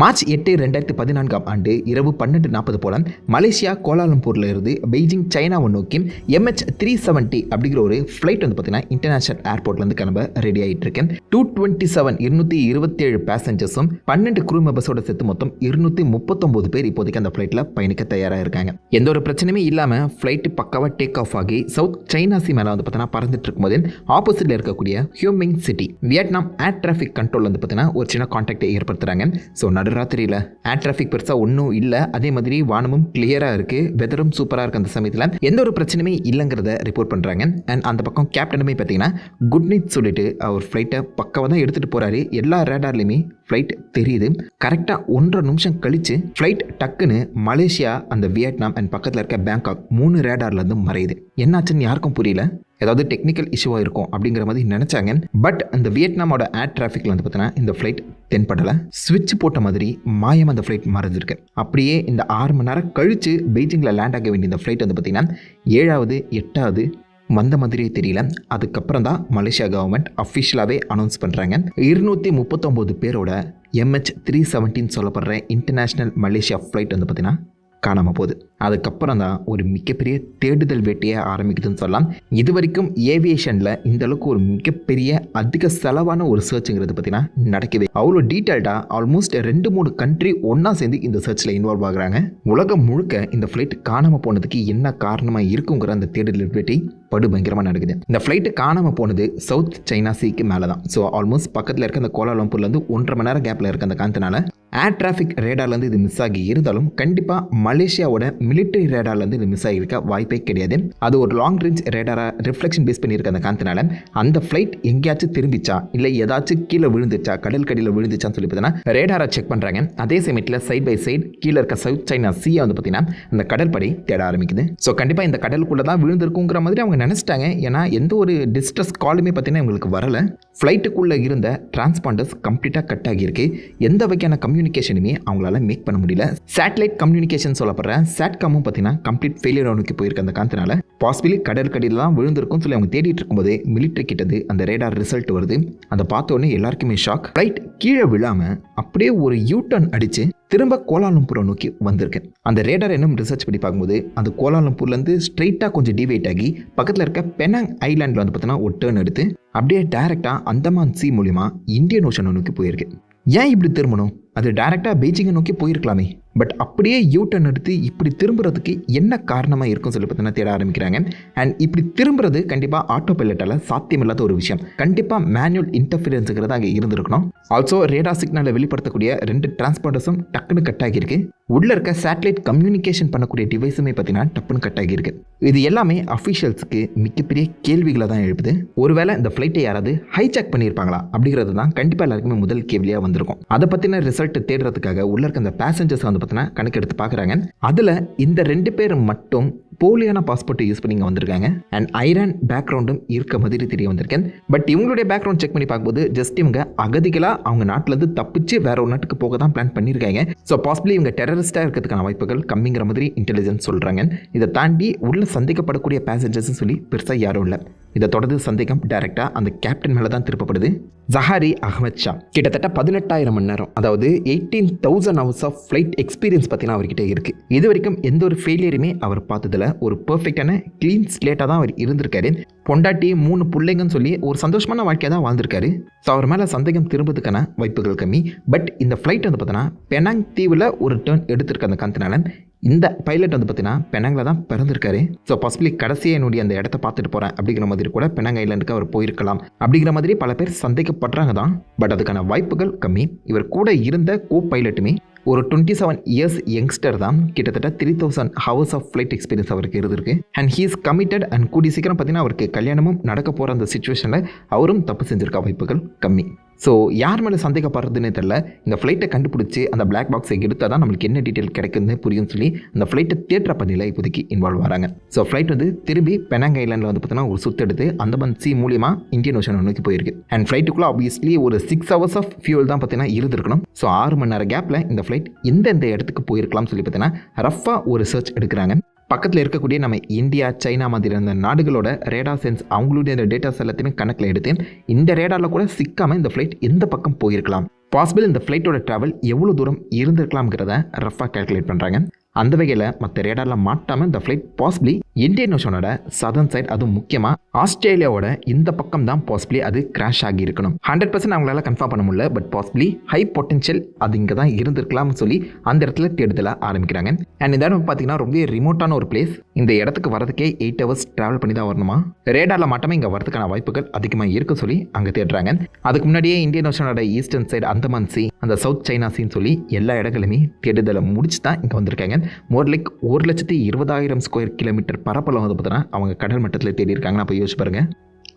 March எட்டு ரெண்டாயிரத்தி பதினான்காம் ஆண்டு இரவு பன்னெண்டு நாற்பது போல மலேசியா கோலாலம்பூரில் இருந்து பெய்ஜிங் சைனாவை நோக்கி எம்ஹெச் த்ரீ செவன்ட்டி அப்படிங்கிற ஒரு ஃப்ளைட் வந்து பார்த்தீங்கன்னா இன்டர்நேஷனல் ஏர்போர்ட்லேருந்து கிளம்ப ரெடி ஆகிட்டு இருக்கேன். டூ டுவெண்ட்டி செவன் இருநூற்றி இருபத்தேழு பேசஞ்சர்ஸும் பன்னெண்டு குரூ மெம்பர்ஸோட சேர்த்து மொத்தம் இருநூற்றி முப்பத்தொம்போது பேர் இப்போதைக்கு அந்த ஃப்ளைட்டில் பயணிக்க தயாராக இருக்காங்க. எந்த ஒரு பிரச்சனையுமே இல்லாமல் ஃப்ளைட்டு பக்காவாக டேக் ஆஃப் ஆகி சவுத் சைனா சி மேலே வந்து பார்த்தீங்கன்னா பறந்துட்டு இருக்கும்போது ஆப்போசிட்டில் இருக்கக்கூடிய Ho Chi Minh city Vietnam air traffic control வந்து பார்த்தீங்கன்னா ஒரு சின்ன கான்டாக்டை ஏற்படுத்துகிறாங்க ஸோ நடுராத்திரியில் ஏர் டிராஃபிக் பெருசாக ஒன்றும் இல்லை. அதே மாதிரி வானமும் கிளியராக இருக்குது வெதரும் சூப்பராக இருக்குது அந்த சமயத்தில். எந்த ஒரு பிரச்சனையுமே இல்லைங்கிறத ரிப்போர்ட் பண்ணுறாங்க அண்ட் அந்த பக்கம் கேப்டனுமே பார்த்தீங்கன்னா குட் நைட் சொல்லிட்டு அவர் ஃப்ளைட்டை பக்கவாக தான் எடுத்துகிட்டு போகிறாரு எல்லா ரேடார்லையுமே ஃப்ளைட் தெரியுது. கரெக்டாக ஒன்றரை நிமிஷம் கழித்து ஃப்ளைட் டக்குன்னு மலேசியா அந்த வியட்நாம் அண்ட் பக்கத்தில் இருக்க பேங்காக் மூணு ரேடார்லேருந்து மறையுது. என்னாச்சுன்னு யாருக்கும் புரியல. ஏதாவது டெக்னிக்கல் இஷ்யூவாக இருக்கும் அப்படிங்கிற மாதிரி நினச்சாங்க பட் அந்த வியட்நாமோட ஏர் டிராஃபிக்கில் வந்து பார்த்தீங்கன்னா இந்த ஃப்ளைட் தென்படலை. ஸ்விட்ச் போட்ட மாதிரி மாயம் அந்த ஃப்ளைட் மறைஞ்சிருக்கு. அப்படியே இந்த ஆறு மணி நேரம் கழித்து பெய்ஜிங்கில் லேண்ட் ஆக வேண்டிய இந்த ஃப்ளைட் வந்து பார்த்தீங்கன்னா ஏழாவது எட்டாவது வந்த மாதிரியே தெரியல. அதுக்கப்புறம் தான் மலேசியா கவர்மெண்ட் அஃபிஷியலாகவே அனௌன்ஸ் பண்ணுறாங்க இருநூற்றி முப்பத்தொம்போது பேரோட எம்ஹெச் த்ரீ செவன்டீன் சொல்லப்படுற இன்டர்நேஷ்னல் மலேசியா ஃப்ளைட் வந்து பார்த்திங்கன்னா காணாமல் போகுது. அதுக்கப்புறம் தான் ஒரு மிகப்பெரிய தேடுதல் வேட்டையை ஆரம்பிக்குதுன்னு சொல்லலாம். இது வரைக்கும் ஏவியேஷனில் இந்த அளவுக்கு ஒரு மிகப்பெரிய அதிக செலவான ஒரு சர்ச்சுங்கிறது பார்த்தீங்கன்னா நடக்குது. அவ்வளோ டீட்டெயில்டாக ஆல்மோஸ்ட் ரெண்டு மூணு கண்ட்ரி ஒன்றா சேர்ந்து இந்த சர்ச்சில் இன்வால்வ் ஆகுறாங்க. உலகம் முழுக்க இந்த ஃப்ளைட் காணாமல் போனதுக்கு என்ன காரணமாக இருக்குங்கிற அந்த தேடுதல் வேட்டை படு பயங்கரமாக நடக்குது இந்த ஃப்ளைட்டு காணாமல் போனது சவுத் சைனா சீக்கு மேலே தான் ஸோ ஆல்மோஸ்ட் பக்கத்தில் இருக்க அந்த கோலாலம்பூர்லேருந்து ஒன்றரை மணி நேரம் கேப்பில் இருக்க அந்த காந்தனால ஏர் டிராஃபிக் ரேடார்லேருந்து இது மிஸ் ஆகி இருந்தாலும் கண்டிப்பாக மலேசியாவோட மிலிட்டரி ரேடார்லேருந்து இது மிஸ் ஆகியிருக்க வாய்ப்பே கிடையாது. அது ஒரு லாங் ரேஞ்ச் ரேடாராக ரிஃப்ளெக்ஷன் பேஸ் பண்ணியிருக்க அந்த காந்தனால அந்த ஃப்ளைட் எங்கேயாச்சும் திரும்பிச்சா இல்லை ஏதாச்சும் கீழே விழுந்துச்சா கடல் கடியில் விழுந்துச்சான்னு சொல்லி பார்த்தீங்கன்னா ரேடாரை செக் பண்ணுறாங்க அதே சமயத்தில் சைட் பை சைடு கீழே இருக்க சவுத் சைனா சீயை வந்து பார்த்தீங்கன்னா அந்த கடற்படை தேட ஆரம்பிக்குது. ஸோ கண்டிப்பாக இந்த கடலுக்குள்ளே தான் விழுந்திருக்குங்கிற மாதிரி அவங்க நினச்சிட்டாங்க. ஏன்னா எந்த ஒரு டிஸ்ட்ரஸ் காலுமே பார்த்தீங்கன்னா இவங்களுக்கு வரலை. ஃப்ளைட்டுக்குள்ளே இருந்த டிரான்ஸ்பாண்டர்ஸ் கம்ப்ளீட்டாக கட் ஆகியிருக்கு. எந்த வகையான கம்யூனிகேஷனுமே அவங்களால மேக் பண்ண முடியல. சேட்டலைட் கம்யூனிகேஷன் சொல்லப்படுற சேட்காமும் பார்த்தீங்கன்னா கம்ப்ளீட் ஃபெயிலியர் நோக்கி போயிருக்க அந்த காந்தனால பாசிபிலி கடற்கடியில் தான் விழுந்திருக்கும் சொல்லி அவங்க தேடிட்டு இருக்கும்போது மிலிட்ரி கிட்டது அந்த ரேடார் ரிசல்ட் வருது. அதை பார்த்தோன்னே எல்லாருக்குமே ஷாக் ஃப்ளைட் கீழே விழாமல் அப்படியே ஒரு யூ டர்ன் அடித்து திரும்ப கோலாலம்பூரை நோக்கி வந்திருக்கேன். அந்த ரேடார் என்னும் ரிசர்ச் பண்ணி பார்க்கும்போது அந்த கோலாலம்பூர்லேருந்து ஸ்ட்ரைட்டாக கொஞ்சம் டிவைட் ஆகி பக்கத்தில் இருக்க பெனாங் ஐலாண்டில் வந்து பார்த்தீங்கன்னா ஒரு டேர்ன் எடுத்து அப்படியே டைரெக்டாக அந்தமான் சி மூலிமா இந்தியன் ஓஷனை நோக்கி போயிருக்கு ஏன் இப்படி திரும்பணும்? அது டைரெக்டாக பெய்ஜிங்கை நோக்கி போயிருக்கலாமே. பட் அப்படியே யூ டர்ன் எடுத்து இப்படி திரும்புறதுக்கு என்ன காரணமாக இருக்கும் சொல்லி பார்த்தீங்கன்னா தேட ஆரம்பிக்கிறாங்க. அண்ட் இப்படி திரும்புறது கண்டிப்பாக ஆட்டோ பைலட்டால் சாத்தியமில்லாத ஒரு விஷயம். கண்டிப்பாக மேனுவல் இன்டர்ஃபியரன்ஸுங்கிறது அங்கே இருந்திருக்கணும். ஆல்சோ ரேடா சிக்னலை வெளிப்படுத்தக்கூடிய ரெண்டு டிரான்ஸ்பாண்டர்ஸும் டக்குன்னு கட் ஆகியிருக்கு. உள்ளே இருக்க சேட்டலைட் கம்யூனிகேஷன் பண்ணக்கூடிய டிவைஸுமே பார்த்தீங்கன்னா டப்புன்னு கட் ஆகியிருக்கு. இது எல்லாமே அஃபிஷியல்ஸுக்கு மிகப்பெரிய கேள்விகளை தான் எழுப்புது. ஒருவேளை இந்த ஃப்ளைட்டை யாராவது ஹைஜாக் பண்ணியிருப்பாங்களா அப்படிங்கிறது தான் கண்டிப்பாக எல்லாருக்குமே முதல் கேள்வியாக வந்திருக்கும். அதை பற்றின ரிசல்ட் தேடுறதுக்காக உள்ள இருக்க அந்த பேசஞ்சர்ஸ் வந்து பார்த்தீங்கன்னா கணக்கு எடுத்து பார்க்குறாங்க அதில் இந்த ரெண்டு பேர் மட்டும் போலியான பாஸ்போர்ட்டை யூஸ் பண்ணி இங்கே வந்திருக்காங்க. அண்ட் ஐரான் பேக்ரவுண்டும் இருக்க மாதிரி தெரிய வந்திருக்கேன். பட் இவங்களுடைய பேக்ரவுண்ட் செக் பண்ணி பார்க்கும்போது ஜஸ்ட் இவங்க அகதிகளாக அவங்க நாட்டிலேருந்து தப்பிச்சு வேற ஒரு நாட்டுக்கு போக தான் பிளான் பண்ணியிருக்காங்க ஸோ பாசிபிளி இவங்க டெரரிஸ்டாக இருக்கிறதுக்கான வாய்ப்புகள் கம்மிங்கிற மாதிரி இன்டெலிஜென்ஸ் சொல்கிறாங்க இதை தாண்டி உள்ள சந்திக்கப்படக்கூடிய பேசஞ்சர்ஸ் சொல்லி பெருசாக யாரும் இல்லை. இதை தொடர்ந்து சந்தேகம் டைரெக்டாக அந்த கேப்டன் மேலே தான் திருப்பப்படுது. ஜஹாரி அகமத் ஷா. கிட்டத்தட்ட பதினெட்டாயிரம் மணி நேரம் அதாவது eighteen thousand hours of flight experience பார்த்தீங்கன்னா அவர்கிட்ட இருக்குது இது வரைக்கும் எந்த ஒரு ஃபெயிலியருமே அவர் பார்த்ததில் ஒரு பர்ஃபெக்டான க்ளீன் ஸ்லேட்டாக தான் அவர் இருந்திருக்காரு. பொண்டாட்டி மூணு பிள்ளைங்கன்னு சொல்லி ஒரு சந்தோஷமான வாழ்க்கையை தான் வாழ்ந்திருக்காரு. ஸோ அவர் மேலே சந்தேகம் திரும்புறதுக்கான வாய்ப்புகள் கம்மி. பட் இந்த ஃப்ளைட் வந்து பார்த்தோன்னா பெனாங் தீவில் ஒரு டேர்ன் எடுத்திருக்க அந்த காந்தனால இந்த பைலட் வந்து பார்த்தீங்கன்னா பெனாங்கில் தான் பிறந்திருக்காரு. ஸோ பாசிபிளி கடைசியாக என்னுடைய அந்த இடத்த பார்த்துட்டு போகிறேன் அப்படிங்கிற மாதிரி கூட பெனாங் ஐலாண்டுக்கு அவர் போயிருக்கலாம் அப்படிங்கிற மாதிரி பல பேர் சந்தேகப்படுறாங்க தான். பட் அதுக்கான வாய்ப்புகள் கம்மி. இவர் கூட இருந்த கோ பைலட்டுமே ஒரு டுவெண்ட்டி செவன் இயர்ஸ் யங்ஸ்டர் தான். கிட்டத்தட்ட three thousand hours of flight experience அவருக்கு இருந்திருக்கு. And he is committed and கூடி சீக்கிரம் பார்த்தீங்கன்னா அவருக்கு கல்யாணமும் நடக்க போகிற அந்த சுச்சுவேஷனில் அவரும் தப்பு செஞ்சிருக்க வாய்ப்புகள் கம்மி. ஸோ யார் மேலே சந்தேகப்படுறதுன்னு தெரில இந்த ஃப்ளைட்டை கண்டுபிடிச்சி அந்த பிளாக் பாக்ஸை எடுத்தால் தான் நம்மளுக்கு என்ன டீட்டெயில் கிடைக்குதுன்னு புரியும்னு சொல்லி அந்த ஃப்ளைட்டை தேட்டர் பண்ணியில் இப்போதைக்கு இன்வால்வ் வராங்க. ஸோ ஃப்ளைட் வந்து திரும்பி பெனாங் ஐலாண்டில் வந்து பார்த்தீங்கன்னா ஒரு சுத்தெடுத்து அந்தமான் சி மூலியமாக இந்தியன் ஓஷன் நோக்கி போயிருக்கு. அண்ட் ஃப்ளைட்டுக்குள்ளே ஆப்வியஸ்லி ஒரு சிக்ஸ் ஹவர்ஸ் ஆஃப் ஃபியூல் தான் பார்த்தீங்கன்னா இருந்திருக்கணும். ஸோ ஆறு மணி நேரம் கேப்பில் இந்த ஃப்ளைட் எந்தெந்த இடத்துக்கு போயிருக்கலாம்னு சொல்லி பார்த்தீங்கன்னா ரஃபாக ஒரு சர்ச் எடுக்கிறாங்க. பக்கத்தில் இருக்கக்கூடிய நம்ம இந்தியா சைனா மாதிரி அந்த நாடுகளோட ரேடா சென்ஸ் அவங்களுடைய அந்த டேட்டாஸ் எல்லாத்தையுமே கணக்கில் எடுத்து இந்த ரேடாரில் கூட சிக்காமல் இந்த ஃப்ளைட் எந்த பக்கம் போயிருக்கலாம். பாசிபிள் இந்த ஃப்ளைட்டோட ட்ராவல் எவ்வளோ தூரம் இருந்திருக்கலாம்ங்கிறத ரஃபாக கால்குலேட் பண்ணுறாங்க அந்த வகையில் மற்ற ரேடாரில் மாட்டாமல் இந்த ஃப்ளைட் பாசிபிளி இந்தியன் ஓஷனோட சதன் சைட் அதுவும் முக்கியமாக ஆஸ்திரேலியாவோட இந்த பக்கம் தான் பாசிபிளி அது கிராஷ் ஆகி இருக்கணும் ஹண்ட்ரட் பர்சன்ட் அவங்களால கன்ஃபார்ம் பண்ண முடியல பட் பாசிபிளி ஹை பொட்டன்ஷியல் அது இங்கே தான் இருந்திருக்கலாம்னு சொல்லி அந்த இடத்துல தேடுதல ஆரம்பிக்கிறாங்க. அண்ட் இந்த இடம் பார்த்தீங்கன்னா ரொம்ப ரிமோட்டான ஒரு பிளேஸ் இந்த இடத்துக்கு வரதுக்கே எயிட் ஹவர்ஸ் ட்ராவல் பண்ணி தான் வரணுமா? ரேடாரில் மட்டுமே இங்கே வரதுக்கான வாய்ப்புகள் அதிகமாக இருக்கு சொல்லி அங்கே தேடுறாங்க. அதுக்கு முன்னாடியே இந்தியன் ஓஷனோட ஈஸ்டர்ன் சைடு அந்தமான் சி அந்த சவுத் சைனா சீன்னு சொல்லி எல்லா இடங்களுமே தேடுதலை முடிச்சு தான் இங்கே வந்திருக்காங்க. மோர் லைக் ஒரு லட்சத்தி இருபதாயிரம் ஸ்கொயர் கிலோமீட்டர் பரப்பளவு வந்து பார்த்தீங்கன்னா அவங்க கடல் மட்டத்தில் தேடி இருக்காங்கன்னு அப்போ யோசிச்சு பாருங்கள்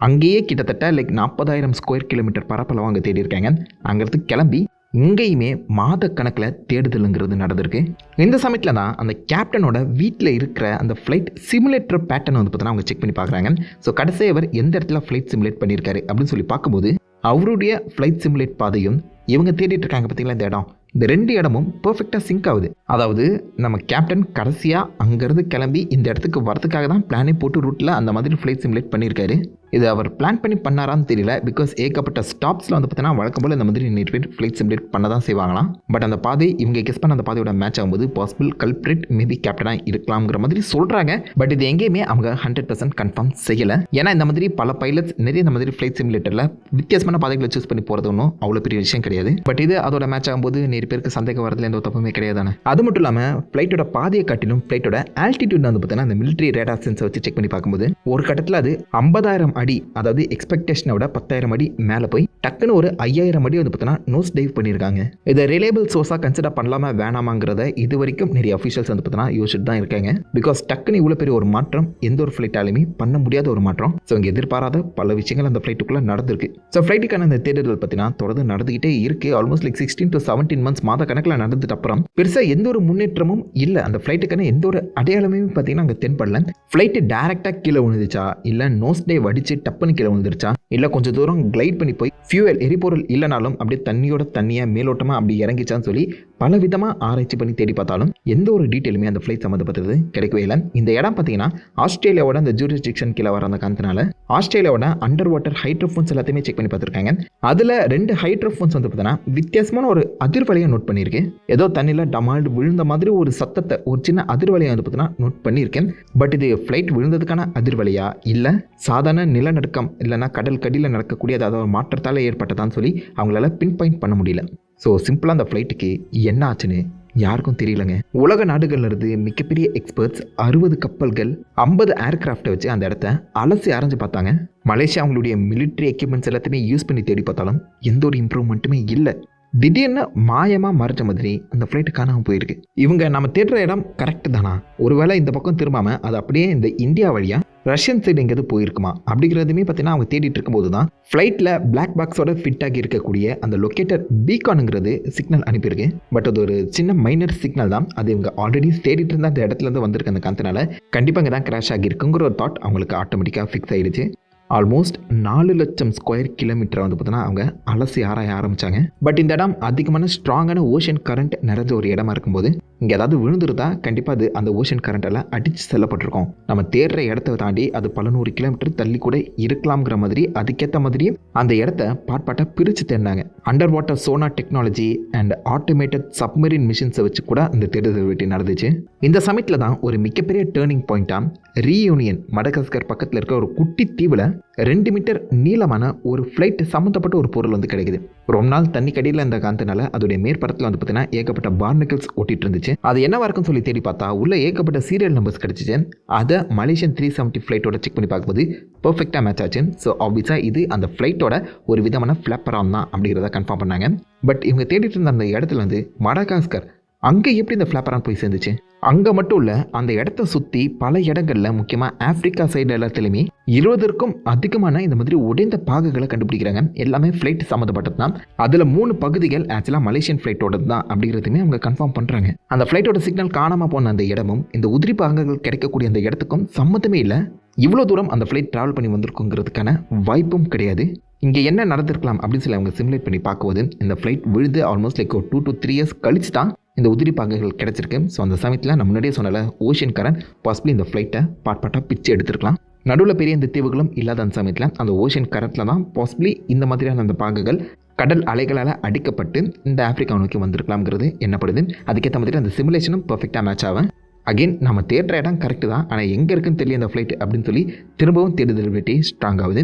அங்கேயே கிட்டத்தட்ட லைக் நாற்பதாயிரம் ஸ்கொயர் கிலோமீட்டர் பரப்பளவு அங்கே தேடி இருக்காங்க அங்கேருந்து கிளம்பி இங்கேயுமே மாத கணக்கில் தேடுதலுங்கிறது நடந்திருக்கு. இந்த சமயத்தில் தான் அந்த கேப்டனோட வீட்டில் இருக்கிற அந்த ஃப்ளைட் சிமுலேட்டர் பேட்டர்ன் வந்து பார்த்தீங்கன்னா அவங்க செக் பண்ணி பார்க்குறாங்க. ஸோ கடைசியவர் எந்த இடத்துல ஃப்ளைட் சிமுலேட் பண்ணியிருக்காரு அப்படின்னு சொல்லி பார்க்கும்போது அவருடைய ஃப்ளைட் சிமுலேட் பாதையும் இவங்க தேடிட்டு இருக்காங்க பார்த்தீங்களா இந்த இடம்? இந்த ரெண்டு இடமும் பர்ஃபெக்டாக சிங்க் ஆகுது. அதாவது நம்ம கேப்டன் கடைசியாக அங்கேருந்து கிளம்பி இந்த இடத்துக்கு வரதுக்காக தான் பிளானே போட்டு ரூட்டில் அந்த மாதிரி ஃப்ளைட் சிமுலேட் பண்ணியிருக்காரு. இது அவர் பிளான் பண்ணி பண்ணாரான்னு தெரியல பிகாஸ் ஏகப்பட்ட ஸ்டாப்ஸில் வந்து பார்த்தீங்கன்னா வழக்கம் போல் இந்த மாதிரி நிறைய பேர் ஃப்ளைட் சிமுலேட் பண்ண தான் செய்வாங்களாம். பட் அந்த பாதை இவங்க கெஸ் பண்ண அந்த பாதையோட மேட்ச் ஆகும்போது பாசிபிள் கல்பிரேட் மேபி கேப்டனாக இருக்கலாம்ங்கிற மாதிரி சொல்கிறாங்க பட் இது எங்கேயுமே அவங்க ஹண்ட்ரட் பர்சன்ட் கன்ஃபார்ம் செய்யலை. ஏன்னா இந்த மாதிரி பல பைலட்ஸ் நிறைய இந்த மாதிரி ஃப்ளைட் சிமுலேட்டரில் வித்தியாசமான பாதைகளை சூஸ் பண்ணி போகிறது ஒன்றும் அவ்வளோ பெரிய விஷயம் கிடையாது. பட் இது அதோட மேட்ச் ஆகும்போது நிறைய பேருக்கு சந்தேகம் வரதுல எந்த தப்புமே கிடையாதானே அது மட்டும் இல்லாமல் ஃப்ளைட்டோட பாதையை காட்டிலும் ஃப்ளைட்டோட ஆல்டிடியூட் வந்து பார்த்தீங்கன்னா அந்த மிலிட்ரி ரேடார் சென்ஸை வச்சு செக் பண்ணி பார்க்கும்போது ஒரு கட்டத்தில் அது ஐம்பதாயிரம் அடி அதாவது எக்ஸ்பெக்டேஷனை விட பத்தாயிரம் அடி மேலே போய் டக்குன்னு ஒரு ஐயாயிரம் அடி வந்து பார்த்தீங்கன்னா நோஸ் டைவ் பண்ணியிருக்காங்க இதை ரிலேபிள் சோர்ஸாக கன்சிடர் பண்ணலாமா வேணாமாங்கிறத இது வரைக்கும் நிறைய அஃபிஷியல்ஸ் வந்து பார்த்தீங்கன்னா யோசிச்சுட்டு தான் இருக்காங்க. பிகாஸ் டக்குன்னு இவ்வளோ பெரிய ஒரு மாற்றம் எந்த ஒரு ஃப்ளைட்டாலுமே பண்ண முடியாத ஒரு மாற்றம். ஸோ இங்கே எதிர்பாராத பல விஷயங்கள் அந்த ஃப்ளைட்டுக்குள்ளே நடந்திருக்கு. ஸோ ஃப்ளைட்டுக்கான அந்த தேடுதல் பார்த்தீங்கன்னா தொடர்ந்து நடந்துகிட்டே இருக்குது almost like sixteen to seventeen months மாத கணக்கில் நடந்துட்டு அப்புறம் பெருசாக எந்த ஒரு முன்னேற்றமும் இல்லை. அந்த ஃப்ளைட்டுக்கான எந்த ஒரு அடையாளமே பார்த்தீங்கன்னா அங்கே தென்படல. ஃப்ளைட்டு டேரெக்டாக கீழே விழுந்துச்சா இல்லை நோஸ் டே வடிச்சு டப்புன்னு கீழே விழுந்துருச்சா? இல்லை கொஞ்சம் தூரம் கிளைட் பண்ணி போய் ஃபியூவல் எரிபொருள் இல்லைனாலும் அப்படியே தண்ணியோட தண்ணியாக மேலோட்டமாக அப்படி இறங்கிச்சான்னு சொல்லி பல விதமாக ஆராய்ச்சி பண்ணி தேடி பார்த்தாலும் எந்த ஒரு டீட்டெயிலுமே அந்த ஃப்ளைட் சம்மந்தப்பட்டது கிடைக்கவே இல்லை. இந்த இடம் பார்த்தீங்கன்னா ஆஸ்திரேலியாவோட அந்த ஜூரிஸ்டிக்ஷன் கீழே வர அந்த காரணத்தினால ஆஸ்திரேலியாவோட அண்டர் வாட்டர் ஹைட்ரோஃபோன்ஸ் எல்லாத்தையுமே செக் பண்ணி பார்த்துருக்காங்க. அதில் ரெண்டு ஹைட்ரோஃபோன்ஸ் வந்து பார்த்தீங்கன்னா வித்தியாசமான ஒரு அதிர்வலையை நோட் பண்ணியிருக்கேன் ஏதோ தண்ணியில் டமால்டு விழுந்த மாதிரி ஒரு சத்தத்தை ஒரு சின்ன அதிர்வலையை வந்து பார்த்தீங்கன்னா நோட் பண்ணியிருக்கேன். பட் இது ஃப்ளைட் விழுந்ததுக்கான அதிர்வலையா? இல்லை. சாதாரண நிலநடுக்கம் இல்லைனா கடல் கடியில் நடக்கக்கூடிய அதாவது மாற்றத்தால் ஏற்பட்டதான்னு சொல்லி அவங்களால பின் பாயிண்ட் பண்ண முடியல. ஸோ சிம்பிளாக அந்த ஃப்ளைட்டுக்கு என்ன ஆச்சுன்னு யாருக்கும் தெரியலங்க. உலக நாடுகள்ல இருந்து மிகப்பெரிய எக்ஸ்பர்ட்ஸ் அறுபது கப்பல்கள் ஐம்பது ஏர்கிராஃப்டை வச்சு அந்த இடத்த அலசி அரைஞ்சு பார்த்தாங்க. மலேசியா அவங்களுடைய மிலிட்ரி எக்யூப்மெண்ட்ஸ் எல்லாத்தையுமே யூஸ் பண்ணி தேடி பார்த்தாலும் எந்த ஒரு இம்ப்ரூவ்மெண்ட்டுமே இல்லை. திடீர்னு மாயமாக மறைஞ்ச மாதிரி அந்த ஃப்ளைட்டு காணாமல் போயிருக்கு. இவங்க நம்ம தேடுற இடம் கரெக்டு தானா? ஒருவேளை இந்த பக்கம் திரும்பாமல் அது அப்படியே இந்த இந்தியா வழியாக ரஷ்யன் சைடு எங்கேயாவது போயிருக்குமா? அப்படிங்கிறதுமே பார்த்தீங்கன்னா அவங்க தேடிட்டு இருக்கும்போது தான் ஃப்ளைட்டில் பிளாக் பாக்ஸோட ஃபிட் ஆகி இருக்கக்கூடிய அந்த லொக்கேட்டர் பீகானுங்கிறது சிக்னல் அனுப்பியிருக்கு. பட் அது ஒரு சின்ன மைனர் சிக்னல் தான். அது இவங்க ஆல்ரெடி தேடிட்டு இருந்த அந்த இடத்துல இருந்து வந்திருக்க அந்த காந்தனால கண்டிப்பாக இங்கே தான் கிராஷ் ஆகியிருக்குங்கிற ஒரு தாட் அவங்களுக்கு ஆட்டோமேட்டிக்காக ஃபிக்ஸ் ஆயிடுச்சு. ஆல்மோஸ்ட் நாலு லட்சம் ஸ்கொயர் கிலோமீட்டரை வந்து பார்த்தீங்கன்னா அவங்க அலசி ஆராய ஆரம்பித்தாங்க பட் இந்த இடம் அதிகமான ஸ்ட்ராங்கான ஓஷன் கரண்ட் நிறைஞ்ச ஒரு இடமா இருக்கும்போது இங்கே ஏதாவது விழுந்துருந்தா கண்டிப்பாக அது அந்த ஓஷன் கரண்ட்டெல்லாம் அடித்து செல்லப்பட்டிருக்கும். நம்ம தேடுற இடத்த தாண்டி அது பல நூறு கிலோமீட்டர் தள்ளி கூட இருக்கலாம்ங்கிற மாதிரி அதுக்கேற்ற மாதிரி அந்த இடத்த பாட்பாட்டாக பிரித்து தேடினாங்க. Under water sonar technology and automated submarine மிஷின்ஸை வச்சு கூட அந்த தேடுதல் வெட்டி நடந்துச்சு. இந்த சமயத்தில் தான் ஒரு மிகப்பெரிய டேர்னிங் பாயிண்ட்டாக ரீயூனியன் மடகஸ்கர் பக்கத்தில் இருக்க ஒரு குட்டி தீவில் ரெண்டு மீட்டர் நீளமான ஒரு ஃப்ளைட் சம்மந்தப்பட்ட ஒரு பொருள் வந்து கிடைக்குது. ரொம்ப நாள் தண்ணி கடியில் இருந்த காந்தனால அதோடைய மேற்பரத்தில் வந்து பார்த்தீங்கன்னா ஏகப்பட்ட பார்னிக்கல்ஸ் ஒட்டிட்டு இருந்துச்சு. அது என்னவா இருக்குன்னு சொல்லி தேடி பார்த்தா உள்ள ஏகப்பட்ட சீரியல் நம்பர்ஸ் கிடைச்சிச்சு. அதை மலேசியன் த்ரீ செவன்ட்டி ஃப்ளைட்டோட செக் பண்ணி பார்க்கும்போது பர்ஃபெக்டாக மேட்ச் ஆச்சு. ஸோ ஆப்வியஸாக இது அந்த ஃப்ளைட்டோட ஒரு விதமான ஃப்ளப்பராம் தான் அப்படிங்கிறத கன்ஃபார்ம் பண்ணாங்க. பட் இவங்க தேடிட்டு இருந்த அந்த இடத்துல வந்து மடகாஸ்கர் அங்கே எப்படி இந்த ஃப்ளாப்பரான் போய் சேர்ந்துச்சு? அங்கே மட்டும் இல்லை அந்த இடத்த சுற்றி பல இடங்களில் முக்கியமாக ஆப்ரிக்கா சைடு எல்லாத்துலேயுமே இருபதற்கும் அதிகமான இந்த மாதிரி உடைந்த பாகுகளை கண்டுபிடிக்கிறாங்க. எல்லாமே ஃப்ளைட் சம்மந்தப்பட்டது தான் அதில் மூணு பகுதிகள் ஆக்சுவலாக மலேசியன் ஃப்ளைட்டோடது தான் அப்படிங்கிறதுமே அவங்க கன்ஃபார்ம் பண்ணுறாங்க அந்த ஃப்ளைட்டோட சிக்னல் காணாமல் போன அந்த இடமும் இந்த உதிரி பாகங்கள் கிடைக்கக்கூடிய அந்த இடத்துக்கும் சம்மந்தமே இல்லை. இவ்வளோ தூரம் அந்த ஃப்ளைட் ட்ராவல் பண்ணி வந்திருக்குங்கிறதுக்கான வாய்ப்பும் கிடையாது. இங்கே என்ன நடந்திருக்கலாம் அப்படின்னு சொல்லி அவங்க சிமுலேட் பண்ணி பார்க்கும்போது இந்த ஃப்ளைட் விழுது ஆல்மோஸ்ட் லைக் ஒரு டூ டு த்ரீ இயர்ஸ் கழிச்சு தான் இந்த உதிரி பாகங்கள் கிடச்சிருக்கு. ஸோ அந்த சமயத்தில் நான் முன்னாடியே சொன்னல ஓஷியன் கரண்ட் பாசிபிளி இந்த ஃப்ளைட்டை பார்ட் பார்ட்டாக பிச்சு எடுத்துருக்கலாம். நடுவில் பெரிய இந்த தீவுகளும் இல்லாத அந்த சமயத்தில் அந்த ஓஷன் கரண்ட்டில் தான் பாசிபிளி இந்த மாதிரியான அந்த பாகங்கள் கடல் அலைகளால் அடிக்கப்பட்டு இந்த ஆப்பிரிக்கா நோக்கி வந்திருக்கலாம்ங்கிறது என்னப்படுது அதுக்கேற்ற மாதிரி அந்த சிமுலேஷனும் பர்ஃபெக்டாக மேட்ச் ஆகும். அகைன் நம்ம தேடுற இடம் கரெக்டு தான். ஆனால் எங்கே இருக்குன்னு தெரியல அந்த ஃப்ளைட் அப்படின்னு சொல்லி திரும்பவும் தேடுதல் ஸ்ட்ராங் ஆகுது.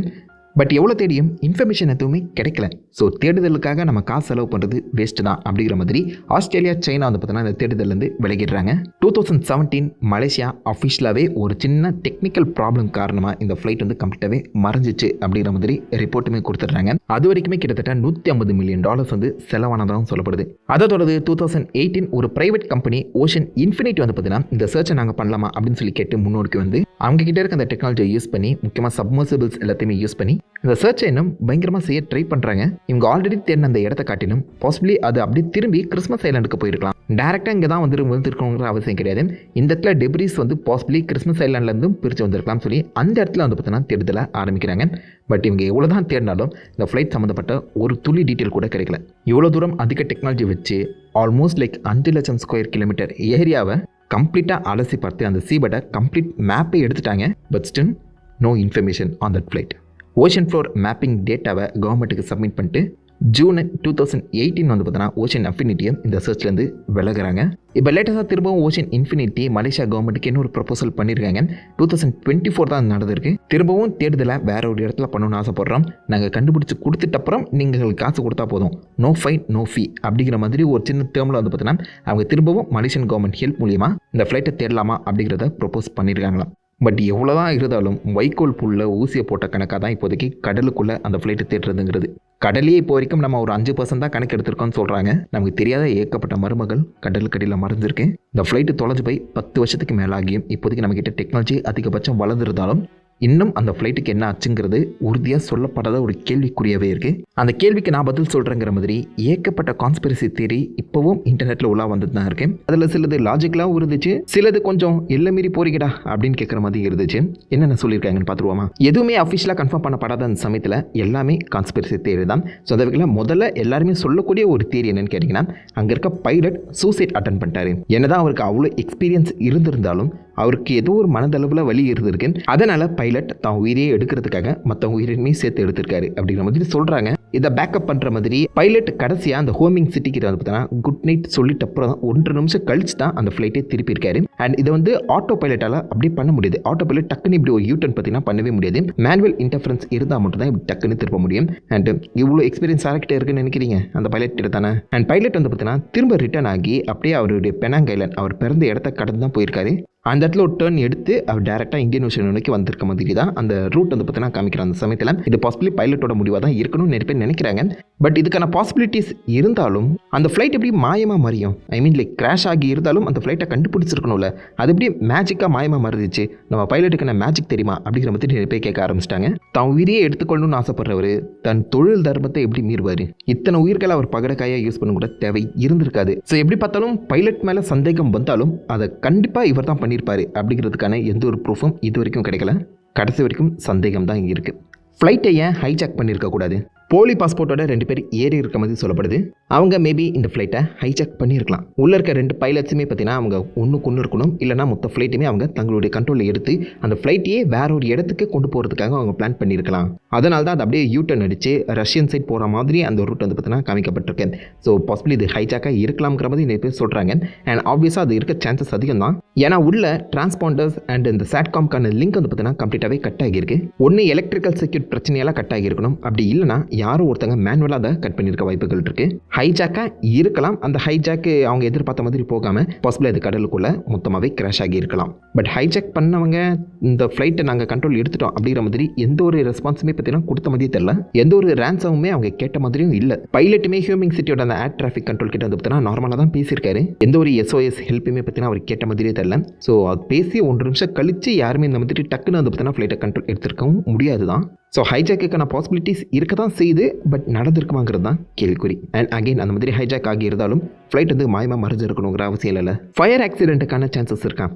பட் எவ்வளோ தேடியும் இன்ஃபர்மேஷன் எதுவுமே கிடைக்கல. ஸோ தேடுதலுக்காக நம்ம காசு செலவு பண்ணுறது வேஸ்ட்டு தான் அப்படிங்கிற மாதிரி ஆஸ்திரேலியா சைனா வந்து பார்த்தீங்கன்னா இந்த தேடுதல்லேருந்து விலகிடுறாங்க. டூ தௌசண்ட் செவன்டீன் மலேசியா அஃபிஷியலாகவே ஒரு சின்ன டெக்னிக்கல் ப்ராப்ளம் காரணமாக இந்த ஃப்ளைட் வந்து கம்ப்ளீட்டாகவே மறைஞ்சிச்சு அப்படிங்கிற மாதிரி ரிப்போர்ட்டுமே கொடுத்துட்றாங்க. அது வரைக்குமே கிட்டத்தட்ட நூற்றி ஐம்பது மில்லியன் டாலர்ஸ் வந்து செலவானதாகவும் சொல்லப்படுது. அதை தொடர்ந்து டூ தௌசண்ட் எயிட்டீன் ஒரு பிரைவேட் கம்பெனி ஓஷன் இன்ஃபினிட்டி வந்து பார்த்தீங்கன்னா இந்த சர்ச்சை நாங்கள் பண்ணலாமா அப்படின்னு சொல்லி கேட்டு முன்னோடிக்கு வந்து அவங்க கிட்ட இருக்க அந்த டெக்னாலஜியை யூஸ் பண்ணி முக்கியமாக சப்மர்சிபிள்ஸ் எல்லாத்தையுமே யூஸ் பண்ணி இந்த சர்ச் இன்னும் பயங்கரமாக செய்ய ட்ரை பண்ணுறாங்க இவங்க ஆல்ரெடி தேடின அந்த இடத்த காட்டினும் பாசிபிளி அது அப்படியே திரும்பி கிறிஸ்மஸ் ஐலாண்டுக்கு போயிருக்கலாம். டேரெக்டாக இங்கே தான் வந்து விழுந்திருக்கணுங்கிற அவசியம் கிடையாது. இந்த இடத்துல டெப்ரிஸ் வந்து பாசிபிளி கிறிஸ்மஸ் ஐலாண்ட்லேருந்தும் பிரித்து வந்திருக்கலாம் சொல்லி அந்த இடத்துல வந்து பார்த்தீங்கன்னா தேடுதலை ஆரம்பிக்கிறாங்க. பட் இவங்க எவ்வளோ தான் தேடினாலும் இந்த ஃப்ளைட் சம்மந்தப்பட்ட ஒரு துளி டீட்டெயில் கூட கிடைக்கல. இவ்வளோ தூரம் அதிக டெக்னாலஜி வச்சு ஆல்மோஸ்ட் லைக் அஞ்சு லட்சம் ஸ்கொயர் கிலோமீட்டர் ஏரியாவை கம்ப்ளீட்டாக அலசி பார்த்து அந்த சீபட்டை கம்ப்ளீட் மேப்பை எடுத்துட்டாங்க. But still no information on that flight ocean floor mapping டேட்டாவை கவர்மெண்ட்டுக்கு சப்மிட் பண்ணிட்டு ஜூன் டூ தௌசண்ட் எயிட்டீன் வந்து பார்த்தீங்கன்னா ஓஷன் அஃபினிட்டியை இந்த சர்ச்லேருந்து விலகுறாங்க. இப்போ லேட்டஸ்ட்டாக திரும்பவும் ஓஷன் இன்ஃபினிட்டி மலேசியா கவர்மெண்ட்டுக்கு இன்னொரு ப்ரொபோசல் பண்ணியிருக்காங்க டூ தௌசண்ட் டுவெண்ட்டி ஃபோர் தான் நடந்திருக்கு. திரும்பவும் தேடுதலை வேற ஒரு இடத்துல பண்ணணும்னு ஆசைப்படுறோம். நாங்கள் கண்டுபிடிச்சி கொடுத்துட்ட அப்புறம் நீங்கள் காசு கொடுத்தா போதும். நோ ஃபைன் நோ ஃபீ அப்படிங்கிற மாதிரி ஒரு சின்ன டேர்மில் வந்து பார்த்தீங்கன்னா அவங்க திரும்பவும் மலேசியன் கவர்மெண்ட் ஹெல்ப் மூலியமாக இந்த ஃப்ளைட்டை தேடலாமா அப்படிங்கிறத ப்ரொப்போஸ் பண்ணியிருக்காங்களாம் பட் எவ்வளோ தான் இருந்தாலும் வைக்கோல் புல்ல ஊசியை போட்ட கணக்காக தான் இப்போதைக்கு கடலுக்குள்ளே அந்த ஃப்ளைட்டை தேடுறதுங்கிறது. கடலையே இப்போ வரைக்கும் நம்ம ஒரு அஞ்சு பர்சன்ட் தான் கணக்கு எடுத்திருக்கோம்னு சொல்கிறாங்க நமக்கு தெரியாத ஏகப்பட்ட மருமகள் கடலுக்கடியில் மறந்துருக்கேன் இந்த ஃப்ளைட்டு தொலைஞ்சு போய் பத்து வருஷத்துக்கு மேலாகியும் இப்போதைக்கு நம்மக்கிட்ட டெக்னாலஜி அதிகபட்சம் வளர்ந்துருந்தாலும் இன்னும் அந்த ஃப்ளைட்டுக்கு என்ன ஆச்சுங்கிறது உறுதியாக சொல்லப்படாத ஒரு கேள்விக்குரியவே இருக்குது அந்த கேள்விக்கு நான் பதில் சொல்கிறேங்கிற மாதிரி ஏகப்பட்ட கான்ஸ்பிரசி தியரி இப்போவும் இன்டர்நெட்டில் உலா வந்துட்டு தான் இருக்கேன் அதில் சிலது லாஜிக்கலாகவும் இருந்துச்சு சிலது கொஞ்சம் எல்லை மீறி போறீங்கடா அப்படின்னு கேட்குற மாதிரி இருந்துச்சு. என்னென்ன சொல்லியிருக்காங்கன்னு பார்த்துருவோமா எதுவுமே அஃபிஷியலாக கன்ஃபார்ம் பண்ணப்படாத அந்த சமயத்தில் எல்லாமே கான்ஸ்பிரசி தியரி தான். ஸோ அந்த வகையில் முதல்ல எல்லாருமே சொல்லக்கூடிய ஒரு தியரி என்னன்னு கேட்டிங்கன்னா அங்கே இருக்க பைலட் சூசைட் அட்டன் பண்ணிட்டாரு. என்னதான் அவருக்கு அவ்வளோ எக்ஸ்பீரியன்ஸ் இருந்திருந்தாலும் அவருக்கு ஏதோ ஒரு மனதளவில் வலி இருந்திருக்கு அதனால் பைலட் தான் உயிரையே எடுக்கிறதுக்காக மற்ற உயிரையுமே சேர்த்து எடுத்திருக்காரு அப்படிங்கிற மாதிரி சொல்கிறாங்க இதை பேக்கப் பண்ணுற மாதிரி பைலட் கடைசியாக அந்த ஹோமிங் சிட்டிக்கு வந்து பார்த்தீங்கன்னா குட் நைட் சொல்லிட்டு அப்புறம் தான் ஒன்றரை நிமிஷம் கழிச்சு தான் அந்த ஃப்ளைட்டே திருப்பியிருக்காரு. அண்ட் இதை வந்து ஆட்டோ பைலட்டால் அப்படியே பண்ண முடியாது. ஆட்டோ பைலட் டக்குன்னு இப்படி ஒரு யூட்டன் பார்த்தீங்கன்னா பண்ணவே முடியாது. மேனுவல் இன்டர்ஃபரன்ஸ் இருந்தால் மட்டும் தான் இப்படி டக்குன்னு திருப்ப முடியும். அண்ட் இவ்வளோ எக்ஸ்பீரியன்ஸ் ஆகிட்டே இருக்குன்னு நினைக்கிறீங்க? அந்த பைலட் கிட்ட தானே? அண்ட் பைலட் வந்து பார்த்தீங்கன்னா திரும்ப ரிட்டர்ன் ஆகி அப்படியே அவருடைய பெனாங் ஐலண்ட் அவர் பிறந்த இடத்த கடந்து தான் போயிருக்காரு. அந்த இடத்துல ஒரு டேர்ன் எடுத்து அவர் டேரெக்டாக இந்தியன் ஓஷன் நோக்கி வந்திருக்க மாதிரி தான் அந்த ரூட் வந்து பார்த்தீங்கன்னா காமிக்கிறேன் அந்த சமயத்தில். இது பாசிபிளி பைலட்டோட முடிவாக தான் இருக்கணும்னு நிறைய பேர் நினைக்கிறாங்க. பட் இதுக்கான பாசிபிலிட்டிஸ் இருந்தாலும் அந்த ஃப்ளைட் எப்படி மாயமாக மறியும்? ஐ மீன் லைக் கிராஷ் ஆகி இருந்தாலும் அந்த ஃப்ளைட்டை கண்டுபிடிச்சிருக்கணும்ல. அது எப்படி மேஜிக்காக மாயமாக மறைஞ்சிச்சு நம்ம பைலட்டுக்கான மேஜிக் தெரியுமா? அப்படிங்கிற மாதிரி நிறைய பேர் கேட்க ஆரம்பிச்சிட்டாங்க. தான் உயிரியே எடுத்துக்கொள்ளணும்னு ஆசைப்படுறவர் தன் தொழில் தர்மத்தை எப்படி மீறுவார்? இத்தனை உயிர்களை அவர் பகடக்காயாக யூஸ் பண்ண கூட தேவை இருந்திருக்காது. ஸோ எப்படி பார்த்தாலும் பைலட் மேலே சந்தேகம் வந்தாலும் அதை கண்டிப்பாக இவர் தான் பண்ணியிருப்பார் அப்படிங்கிறதுக்கான எந்த ஒரு ப்ரூஃபும் இது வரைக்கும் கிடைக்கல. கடைசி வரைக்கும் சந்தேகம் தான் இருக்குது ஃப்ளைட்டை ஏன் ஹைஜாக் பண்ணியிருக்கக்கூடாது போலி பாஸ்போர்ட்டோட ரெண்டு பேர் ஏறி இருக்க மாதிரி சொல்லப்படுது. அவங்க மேபி இந்த ஃப்ளைட்டை ஹைஜாக் பண்ணியிருக்கலாம். உள்ளே இருக்க ரெண்டு பைலட்ஸுமே பார்த்தீங்கன்னா அவங்க ஒன்று கொண்டு இருக்கணும். இல்லைனா மொத்த ஃப்ளைட்டுமே அவங்க தங்களுடைய கண்ட்ரோலில் எடுத்து அந்த ஃப்ளைட்டையே வேற ஒரு இடத்துக்கு கொண்டு போகிறதுக்காக அவங்க பிளான் பண்ணியிருக்கலாம். அதனால தான் அது அப்படியே யூட்டன் அடித்து ரஷ்யன் சைட் போகிற மாதிரி அந்த ரூட் வந்து பார்த்தீங்கன்னா காமிக்கப்பட்டிருக்கு. ஸோ பாசிபிள் இது ஹைஜாக்காக இருக்கலாம்ங்கிற மாதிரி நிறைய பேர் சொல்கிறாங்க அண்ட் ஆப்வியஸாக அது இருக்க சான்சஸ் அதிகம் தான். ஏன்னா உள்ள டிரான்ஸ்பாண்டர்ஸ் அண்ட் இந்த சேட்காம்க்கான லிங்க் வந்து பார்த்தீங்கன்னா கம்ப்ளீட்டாகவே கட் ஆகியிருக்கு. ஒன்று எலக்ட்ரிக்கல் சர்க்கியூட் பிரச்சனையெல்லாம் கட் ஆகியிருக்கணும். அப்படி இல்லைனா யாரோ ஒருத்தங்க மேனுவலாக அதை கட் பண்ணியிருக்க வாய்ப்புகள் இருக்குது ஹைஜாக்காக இருக்கலாம். அந்த ஹைஜாக்கு அவங்க எதிர்பார்த்த மாதிரி போகாமல் பாசிபிளாக இது கடலுக்குள்ளே மொத்தமாகவே கிராஷ் ஆகி இருக்கலாம். பட் ஹைஜாக் பண்ணவங்க இந்த ஃப்ளைட்டை நாங்கள் கண்ட்ரோல் எடுத்துட்டோம் அப்படிங்கிற மாதிரி எந்த ஒரு ரெஸ்பான்ஸுமே பார்த்தீங்கன்னா கொடுத்த மாதிரியே தெரில எந்த ஒரு ரேன்சமுமே அவங்க கேட்ட மாதிரியும் இல்லை. பைலட்டுமே ஹியூமிங் சிட்டியோட அந்த ஏர் டிராஃபிக் கண்ட்ரோல் கிட்ட வந்து பார்த்தீங்கன்னா நார்மலாக தான் பேசியிருக்காரு. எந்த ஒரு எஸ்ஓஎஸ் ஹெல்ப்புமே பார்த்தீங்கன்னா அவர் கேட்ட மாதிரியே தெரில ஸோ அது பேசி ஒன்று நிமிஷம் கழித்து யாருமே இந்த மாதிரி டக்குன்னு வந்து பார்த்தீங்கன்னா ஃப்ளைட்டை கண்ட்ரோல் எடுத்திருக்கவும் முடியாது தான் ஸோ ஹைஜாக்குக்கான பாசிபிலிட்டிஸ் இருக்க தான் செய்யுது பட் நடந்திருக்குமாங்கிறது தான் கேள்விக்குறி. அண்ட் அகைன் அந்த மாதிரி ஹைஜாக் ஆகி இருந்தாலும் ஃப்ளைட் வந்து மாயமாக மறைஞ்சு இருக்கணுங்கிற அவசியம் இல்லை ஃபயர் ஆக்சிடென்ட்டுக்கான சான்சஸ் இருக்கா?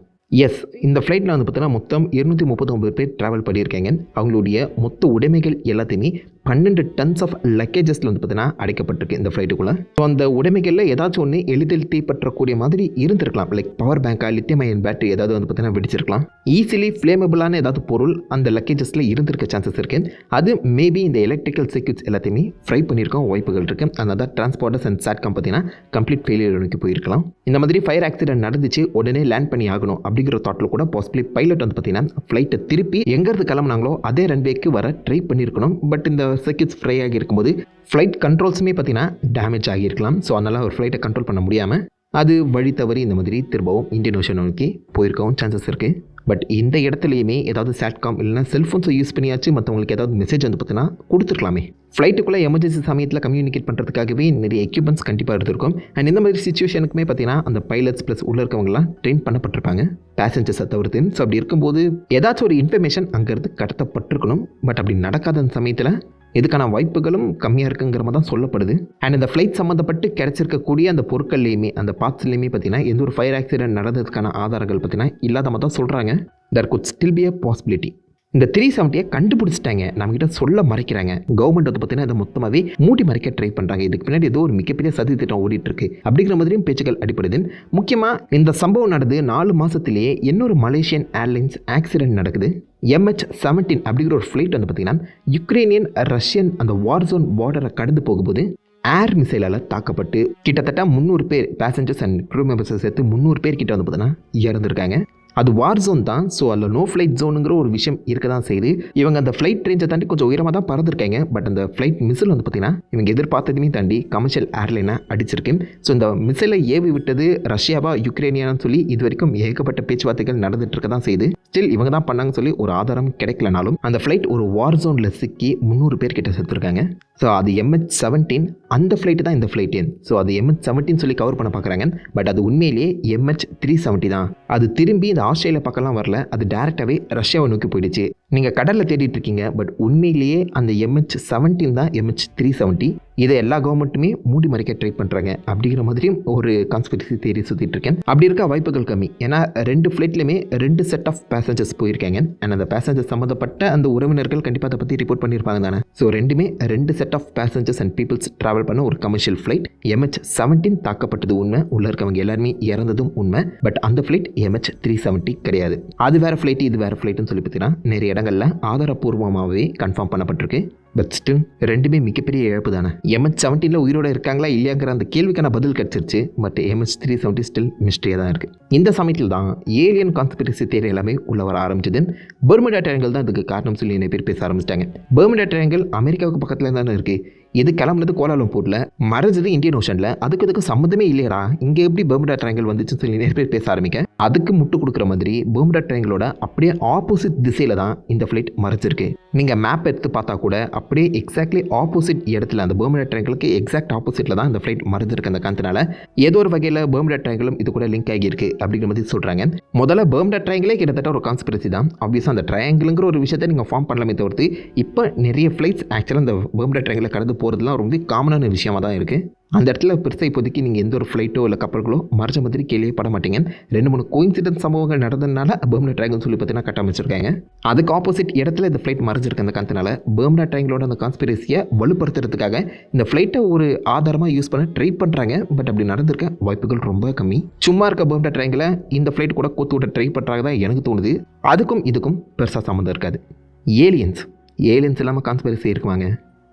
எஸ் இந்த ஃப்ளைட்டில் வந்து பார்த்தீங்கன்னா மொத்தம் இருநூற்றி முப்பத்தொம்பது பேர் ட்ராவல் பண்ணியிருக்காங்க. அவங்களுடைய மொத்த உடைமைகள் எல்லாத்தையுமே பன்னெண்டு டன்ஸ் ஆஃப் லக்கேஜஸில் வந்து பார்த்தீங்கன்னா அடைக்கப்பட்டிருக்கு இந்த ஃப்ளைட்டுக்குள்ளே ஸோ அந்த உடைமைகளில் ஏதாச்சும் ஒன்று எளிதில் தீப்பற்றக்கூடிய மாதிரி இருந்திருக்கலாம். லைக் பவர் பேங்காக லித்தியம் அயன் பேட்டரி ஏதாவது வந்து பார்த்தீங்கன்னா வெடிச்சிருக்கலாம். ஈஸிலி ஃப்ளேமபிளான ஏதாவது பொருள் அந்த லக்கேஜஸில் இருந்திருக்க சான்சஸ் இருக்குது அது மேபி இந்த எலக்ட்ரிக்கல் சர்க்யூட்ஸ் எல்லாத்தையுமே ஃப்ரை பண்ணியிருக்கோம் வாய்ப்புகள் இருக்குது அதனால் தான் டிரான்ஸ்போர்ட்டர்ஸ் அண்ட் சாட்காம் பார்த்தீங்கன்னா கம்ப்ளீட் ஃபெயிலியர் நோக்கி போயிருக்கலாம். இந்த மாதிரி ஃபயர் ஆக்சிடென்ட் நடந்துச்சு உடனே லேண்ட் பண்ணி ஆகணும் அப்படிங்கிற தாட்டில் கூட பாசிபிளி பைலட் வந்து பார்த்தீங்கன்னா ஃப்ளைட்டை திருப்பி எங்கேருந்து கிளம்புனாங்களோ அதே ரன்வேக்கு வர ட்ரை பண்ணியிருக்கணும். பட் இந்த செகண்ட்ஸ் ஃப்ரை ஆகி இருக்கும்போது ஃப்ளைட் கண்ட்ரோல்ஸுமே பார்த்தீங்கன்னா டேமேஜ் ஆகியிருக்கலாம். ஸோ அதனால் ஒரு ஃப்ளைட்டை கண்ட்ரோல் பண்ண முடியாமல் அது வழி தவறி இந்த மாதிரி திரும்பவும் இந்தியன் ஓஷன் நோக்கி போயிருக்கவும் சான்சஸ் இருக்குது பட் இந்த இடத்துலையுமே ஏதாவது சேட்காம் இல்லைனா செல்ஃபோன்ஸை யூஸ் பண்ணியாச்சு மற்றவங்களுக்கு ஏதாவது மெசேஜ் வந்து பார்த்தீங்கன்னா கொடுத்துருக்கலாமே. ஃப்ளைட்டுக்குள்ளே எமர்ஜென்சி சமயத்தில் கம்யூனிகேட் பண்ணுறதுக்காகவே நிறைய எக்யூப்மெண்ட்ஸ் கண்டிப்பாக இருந்திருக்கும் அண்ட் இந்த மாதிரி சுச்சுவேஷனுக்குமே பார்த்தீங்கன்னா அந்த பைலட்ஸ் ப்ளஸ் உள்ள இருக்கவங்களாம் ட்ரெயின் பண்ணப்பட்டிருப்பாங்க. பேசஞ்சர்ஸை தவிர்த்து. ஸோ அப்படி இருக்கும்போது ஏதாச்சும் ஒரு இன்ஃபர்மேஷன் அங்கேருந்து கடத்தப்பட்டிருக்கணும். பட் அப்படி நடக்காத அந்த சமயத்தில் இதுக்கான வாய்ப்புகளும் கம்மியாக இருக்குங்கிற மாதிரி தான் சொல்லப்படுது. அண்ட் இந்த ஃப்ளைட் சம்மந்தப்பட்டு கிடைச்சிருக்கக்கூடிய அந்த பொருட்கள்லையுமே அந்த பார்ட்ஸ்லையுமே பார்த்தீங்கன்னா எந்த ஒரு ஃபயர் ஆக்சிடென்ட் நடந்ததுக்கான ஆதாரங்கள் பார்த்தீங்கன்னா இல்லாத மாதிரி தான் சொல்கிறாங்க there could still be a possibility இந்த த்ரீ செவன்ட்டியை கண்டுபிடிச்சிட்டாங்க. நம்மகிட்ட சொல்ல மறைக்கிறாங்க. கவர்மெண்ட் வந்து பார்த்தீங்கன்னா இதை மொத்தமாகவே மூடி மறைக்க ட்ரை பண்ணுறாங்க இதுக்கு பின்னாடி ஏதோ ஒரு மிகப்பெரிய சதி திட்டம் ஓடிட்டு இருக்கு அப்படிங்கிற மாதிரியும் பேச்சுக்கள் அடிப்படுது முக்கியமாக இந்த சம்பவம் நடந்து நாலு மாதத்திலேயே இன்னொரு மலேசியன் ஏர்லைன்ஸ் ஆக்சிடென்ட் நடக்குது. எம்ஹெச் செவன்டீன் அப்படிங்கிற ஒரு ஃப்ளைட் வந்து பார்த்தீங்கன்னா யுக்ரைனியன் ரஷ்யன் அந்த வார் ஜோன் பார்டரை கடந்து போகும்போது ஏர் மிசைலால் தாக்கப்பட்டு கிட்டத்தட்ட முந்நூறு பேர் பேசஞ்சர்ஸ் அண்ட் க்ரூ மெம்பர்ஸை சேர்த்து முந்நூறு பேர் கிட்ட வந்து பார்த்தீங்கன்னா இறந்துருக்காங்க. அது வார் ஜோன் தான். ஸோ அதில் நோ ஃப்ளைட் ஜோனுங்கிற ஒரு விஷயம் இருக்க தான் செய்யுது. இவங்க அந்த ஃப்ளைட் ரேஞ்சை தாண்டி கொஞ்சம் உயரமாக தான் பறந்துருக்காங்க. பட் அந்த ஃப்ளைட் மிசில் வந்து பார்த்தீங்கன்னா இவங்க எதிர்பார்த்ததையுமே தாண்டி கமர்ஷியல் ஏர்லைனை அடிச்சிருக்கு. ஸோ இந்த மிசிலை ஏவி விட்டது ரஷ்யாவா யுக்ரைனியான்னு சொல்லி இது வரைக்கும் ஏகப்பட்ட பேச்சுவார்த்தைகள் நடந்துட்டு இருக்க தான் செய்யுது. ஸ்டில் இவங்க தான் பண்ணாங்கன்னு சொல்லி ஒரு ஆதாரம் கிடைக்கலனாலும் அந்த ஃப்ளைட் ஒரு வார் ஜோனில் சிக்கி முந்நூறு பேர் கிட்ட செத்துருக்காங்க. ஸோ அது எம்ஹெச் செவன்டீன் அந்த ஃப்ளைட்டு தான் இந்த ஃப்ளைட் ஸோ அது எம்ஹெச் செவன்டீன் சொல்லி கவர் பண்ண பார்க்குறாங்க பட் அது உண்மையிலேயே எம்ஹெச் த்ரீ செவன்ட்டி தான். அது திரும்பி இந்த ஆஸ்திரேலியா பக்கம்லாம் வரல அது டேரெக்டாகவே ரஷ்யாவை நோக்கி போயிடுச்சு. நீங்கள் கடலில் தேடிட்டு இருக்கீங்க பட் உண்மையிலேயே அந்த எம்ஹெச் செவன்டீன் தான் எம்ஹெச் த்ரீ செவன்ட்டி இதை எல்லா கவர்மெண்ட்டுமே மூடி மறைக்க ட்ரை பண்ணுறாங்க அப்படிங்கிற மாதிரியும் ஒரு கான்ஸ்பிரசி தேடி சுற்றிட்டு இருக்கேன். அப்படி இருக்க வாய்ப்புகள் கம்மி. ஏன்னா ரெண்டு ஃப்ளைட்லையுமே ரெண்டு செட் ஆஃப் பேசஞ்சர்ஸ் போயிருக்காங்க. அண்ட் அந்த பேசஞ்சர்ஸ் சம்மந்தப்பட்ட அந்த உறவினர்கள் கண்டிப்பாக அதை பற்றி ரிப்போர்ட் பண்ணியிருப்பாங்க தானே. ஸோ ரெண்டுமே ரெண்டு set of passengers and peoples travel பண்ண ஒரு கமர்ஷியல் ஃப்ளைட் எம்ஹெச் செவன்டீன் தாக்கப்பட்டது உண்மை. உள்ள இருக்கவங்க எல்லாருமே இறந்ததும் உண்மை. பட் அந்த ஃப்ளைட் எம்ஹெச் த்ரீ செவன்ட்டி கிடையாது. அது வேறு ஃப்ளைட் இது வேறு ஃப்ளைட்டுன்னு சொல்லி பார்த்தீங்கன்னா நிறைய இடங்களில் ஆதாரப்பூர்வமாகவே கன்ஃபார்ம் பண்ணப்பட்டிருக்கு. பட் ஸ்டில் ரெண்டுமே மிகப்பெரிய இழப்பு தானே. எம்ஹெச் செவன்டீனில் உயிரோட இருக்காங்களா இல்லையாங்கிற அந்த கேள்விக்கான பதில் கிடச்சிருச்சு. But MS three seventy still மிஸ்ட்ரியாக தான் இருக்குது இந்த சமயத்தில் தான் ஏலியன் கான்ஸ்பிரசி தேர் எல்லாமே உள்ள வர ஆரம்பிச்சது. பெர்மிடா ட்ரையாங்கல் தான் இதுக்கு காரணம் சொல்லி நிறைய பேர் பேச ஆரம்பிச்சிட்டாங்க. பெர்மிடா ட்ரையாங்கல் அமெரிக்காவுக்கு பக்கத்தில் தானே இருக்குது இது கிளம்புனது கோலாலம்பூரில். மறைஞ்சது இந்தியன் ஓஷனில். அதுக்கு இதுக்கு சம்மந்தமே இல்லையடா. இங்கே எப்படி பெர்முடா ட்ரையாங்கல் வந்துச்சுன்னு சொல்லி நிறைய பேர் பேச ஆரம்பிக்க. அதுக்கு முட்டு கொடுக்குற மாதிரி பெர்முடா ட்ரையாங்கலோட அப்படியே ஆப்போசிட் திசையில் தான் இந்த ஃப்ளைட் மறைஞ்சிருக்கு. நீங்கள் மேப் எடுத்து பார்த்தா கூட அப்படியே எக்ஸாக்ட்லி ஆப்போசிட் இடத்துல அந்த பெர்முடா ட்ரையாங்கலுக்கு எக்ஸாக்ட் ஆப்போசிட்டில் தான் இந்த ஃப்ளைட் மறைஞ்சிருக்கு அந்த காரணத்தினால ஏதோ ஒரு வகையில் பெர்முடா ட்ரையாங்கலும் இது கூட லிங்க் ஆகியிருக்கு அப்படிங்கிற மாதிரி சொல்கிறாங்க முதல்ல பெர்முடா ட்ரையாங்கிளே கிட்டத்தட்ட ஒரு கான்ஸ்பிரசி தான். ஆப்வியஸாக அந்த ட்ரையாங்கிளுங்கிற ஒரு விஷயத்தை நீங்கள் ஃபார்ம் பண்ணலாமே தவிர்த்து இப்போ நிறைய ஃப்ளைட்ஸ் ஆக்சுவலாக அந்த பெர்முடா ட்ரையாங்கில் கடந்து போகிறதுலாம் ரொம்ப காமனான விஷயமா தான் இருக்குது அந்த இடத்துல பெருசாக இப்போதைக்கு நீங்கள் எந்த ஒரு ஃப்ளைட்டோ இல்லை கப்பல்களோ மறைச்ச மாதிரி கேள்வியே பட மாட்டீங்க. ரெண்டு மூணு கோயின்சிடன்ஸ் சம்பவங்கள் நடந்ததுனால பெர்முடா ட்ரையாங்கல் சொல்லி பார்த்தீங்கன்னா கட்டமைச்சிருக்காங்க அதுக்கு ஆப்போசிட் இடத்துல இந்த ஃப்ளைட் மறைஞ்சிருக்க அந்த காரணத்தினால பெர்முடா ட்ரையாங்கலோட அந்த கான்ஸ்பிரசியை வலுப்படுத்துறதுக்காக இந்த ஃப்ளைட்டை ஒரு ஆதாரமாக யூஸ் பண்ண ட்ரை பண்ணுறாங்க பட் அப்படி நடந்திருக்க வாய்ப்புகள் ரொம்ப கம்மி. சும்மா இருக்க பெர்முடா ட்ரையாங்கில் இந்த ஃப்ளைட் கூட கோத்து விட ட்ரை பண்ணுறாங்க தான் எனக்கு தோணுது. அதுக்கும் இதுக்கும் பெருசாக சம்மந்தம் இருக்காது. ஏலியன்ஸ் ஏலியன்ஸ் இல்லாமல் கான்ஸ்பிரசி இருக்குவாங்க